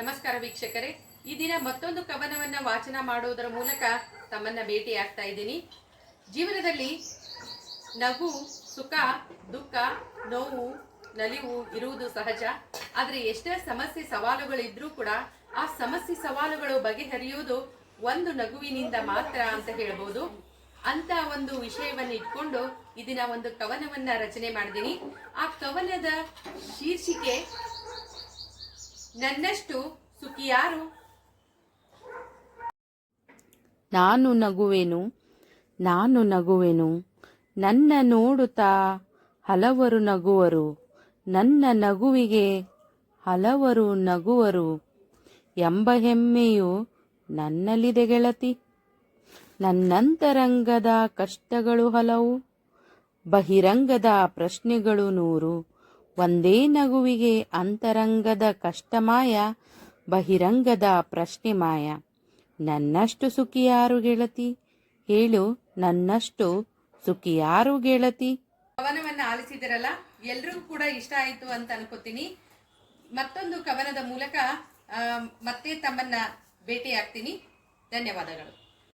ನಮಸ್ಕಾರ ವೀಕ್ಷಕರೇ. ಈ ದಿನ ಮತ್ತೊಂದು ಕವನವನ್ನ ವಾಚನ ಮಾಡುವುದರ ಮೂಲಕ ತಮ್ಮನ್ನ ಭೇಟಿ ಆಗ್ತಾ ಇದ್ದೀನಿ. ಜೀವನದಲ್ಲಿ ನಗು, ಸುಖ, ದುಃಖ, ನೋವು, ನಲಿವು ಇರುವುದು ಸಹಜ. ಆದರೆ ಎಷ್ಟೇ ಸಮಸ್ಯೆ ಸವಾಲುಗಳಿದ್ರೂ ಕೂಡ ಆ ಸಮಸ್ಯೆ ಸವಾಲುಗಳು ಬಗೆಹರಿಯುವುದು ಒಂದು ನಗುವಿನಿಂದ ಮಾತ್ರ ಅಂತ ಹೇಳ್ಬೋದು. ಅಂತ ಒಂದು ವಿಷಯವನ್ನು ಇಟ್ಕೊಂಡು ಇದನ್ನ ಒಂದು ಕವನವನ್ನ ರಚನೆ ಮಾಡಿದ್ದೀನಿ. ಆ ಕವನದ ಶೀರ್ಷಿಕೆ ನನ್ನಷ್ಟು ಸುಖಿಯಾರು ನಾನು ನಗುವೆನು ನಾನು ನಗುವೆನು, ನನ್ನ ನೋಡುತ್ತಾ ಹಲವರು ನಗುವರು, ನನ್ನ ನಗುವಿಗೆ ಹಲವರು ನಗುವರು, ಎಂಬ ಹೆಮ್ಮೆಯು ನನ್ನಲ್ಲಿದೆ ಗೆಳತಿ. ನನ್ನಂತರಂಗದ ಕಷ್ಟಗಳು ಹಲವು, ಬಹಿರಂಗದ ಪ್ರಶ್ನೆಗಳು ನೂರು ಒಂದೇ ನಗುವಿಗೆ ಅಂತರಂಗದ ಕಷ್ಟಮಾಯ, ಬಹಿರಂಗದ ಪ್ರಶ್ನೆ ಮಾಯ ನನ್ನಷ್ಟು ಸುಖಿಯಾರು ಗೆಳತಿ, ಹೇಳು ನನ್ನಷ್ಟು ಸುಖಿಯಾರು ಗೆಳತಿ. ಕವನವನ್ನ ಆಲಿಸಿದಿರಲ್ಲ, ಎಲ್ರಿಗೂ ಕೂಡ ಇಷ್ಟ ಆಯ್ತು ಅಂತ ಅನ್ಕೋತೀನಿ. ಮತ್ತೊಂದು ಕವನದ ಮೂಲಕ ಮತ್ತೆ ತಮ್ಮನ್ನ ಭೇಟಿ ಆಗ್ತೀನಿ ಧನ್ಯವಾದಗಳು.